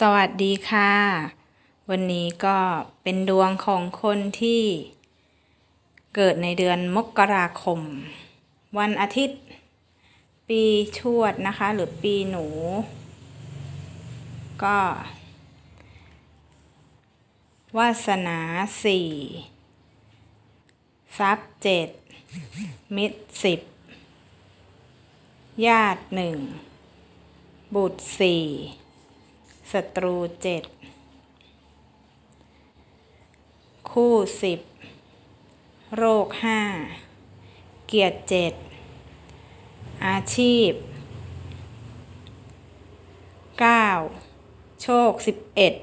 สวัสดีค่ะ วันนี้ก็เป็นดวงของคนที่ เกิดในเดือนมกราคม วันอาทิตย์ ปีชวดนะคะ หรือปีหนู ก็ วาสนาสี่ทรัพย์เจ็ดมิตรสิบญาติหนึ่งบุตรสี่ ศัตรูเจ็ดคู่สิบโรคห้าเกียรติเจ็ดอาชีพเก้าโชคสิบเอ็ด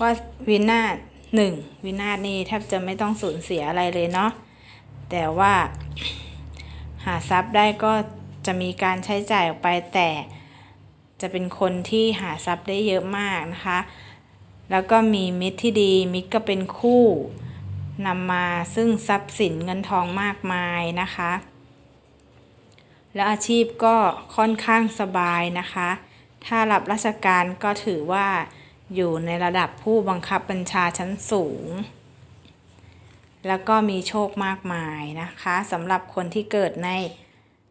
ว่าวินาศหนึ่งวินาศนี่แทบจะไม่ต้องสูญเสียอะไรเลยเนาะแต่ว่าหาทรัพย์ได้ก็จะมีการใช้จ่ายออกไปแต่ จะเป็นคนที่หาทรัพย์ได้เยอะมากนะคะ แล้วก็มีมิตรที่ดี มิตรก็เป็นคู่นำมาซึ่งทรัพย์สินเงินทองมากมายนะคะ แล้วอาชีพก็ค่อนข้างสบายนะคะ ถ้ารับราชการก็ถือว่าอยู่ในระดับผู้บังคับบัญชาชั้นสูง แล้วก็มีโชคมากมายนะคะสำหรับคนที่เกิดใน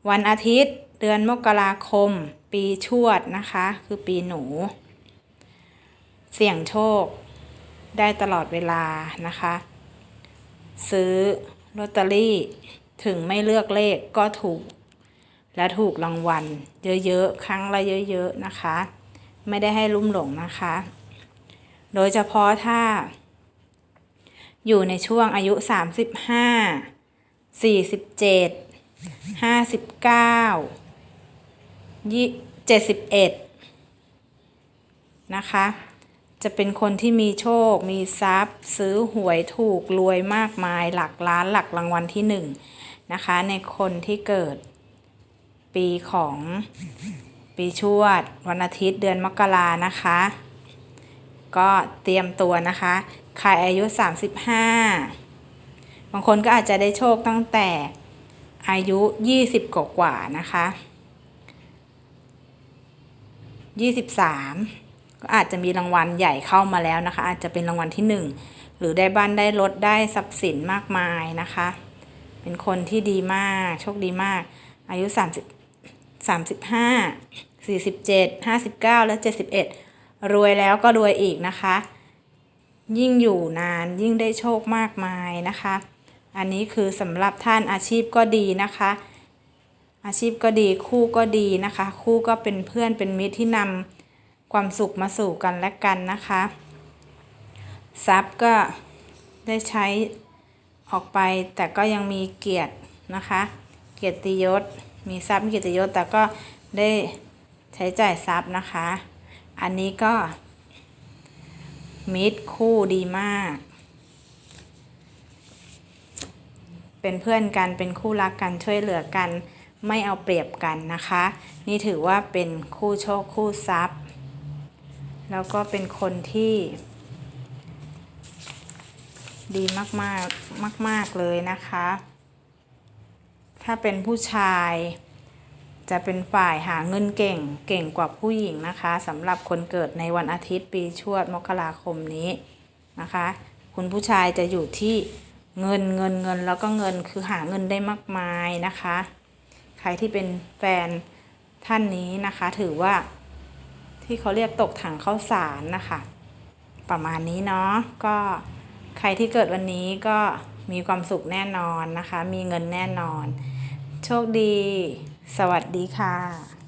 วันอาทิตย์เดือนมกราคม ปีชวดนะคะ คือปีหนู เสี่ยงโชค ได้ตลอดเวลานะคะ ซื้อลอตเตอรี่ถึงไม่เลือกเลขก็ถูก และถูกรางวัล เยอะๆ ครั้งละเยอะๆ นะคะ ไม่ได้ให้ลุ่มหลงนะคะ โดยเฉพาะถ้า อยู่ในช่วงอายุ 35 47 59 ยี่เจ็ดสิบเอ็ดนะคะ จะเป็นคนที่มีโชค มีทรัพย์ ซื้อหวยถูกรวยมากมายหลักล้านหลักรางวัลที่หนึ่งนะคะ ในคนที่เกิดปีของปีชวด วันอาทิตย์เดือนมกรานะคะ ก็เตรียมตัวนะคะ ใครอายุ 35 บางคนก็อาจจะได้โชคตั้งแต่อายุ 20 กว่าๆนะคะ 23 ก็อาจจะมีรางวัลใหญ่เข้ามาแล้วนะคะ อาจจะเป็นรางวัลที่ 1 หรือได้บ้านได้รถได้ทรัพย์สินมากมายนะคะ เป็นคนที่ดีมาก โชคดีมาก อายุ 30 35 47 59 และ 71 รวยแล้วก็รวยอีกนะคะ ยิ่งอยู่นานยิ่งได้โชคมากมายนะคะ อันนี้คือสำหรับท่านอาชีพก็ดีนะคะ อาชีพก็ดีคู่ก็ดีนะคะ คู่ก็เป็นเพื่อนเป็นมิตรที่นำความสุขมาสู่กันและกันนะคะทรัพย์ก็ได้ใช้ออกไปแต่ก็ยังมีเกียรตินะคะ เกียรติยศ มีทรัพย์เกียรติยศแต่ก็ได้ใช้จ่ายทรัพย์นะคะ อันนี้ก็ มิตรคู่ดีมาก เป็นเพื่อนกันเป็นคู่รักกันช่วยเหลือกัน ไม่เอาเปรียบกันนะคะ นี่ถือว่าเป็นคู่โชคคู่ทรัพย์ แล้วก็เป็นคนที่ ดีมากมากมากมากเลยนะคะ ถ้าเป็นผู้ชาย จะเป็นฝ่ายหาเงินเก่งเก่งกว่าผู้หญิงนะคะสำหรับคนเกิดในวันอาทิตย์ปีชวดมกราคมนี้นะคะ คุณผู้ชายจะอยู่ที่เงินเงินเงินแล้วก็เงินคือหาเงินได้มากมายนะคะ ใครที่เป็นแฟนท่านนี้นะคะ ถือว่าที่เขาเรียกตกถังข้าวสารนะคะ ประมาณนี้เนาะก็ใครที่เกิดวันนี้ก็มีความสุขแน่นอนนะคะ มีเงินแน่นอน โชคดี สวัสดีค่ะ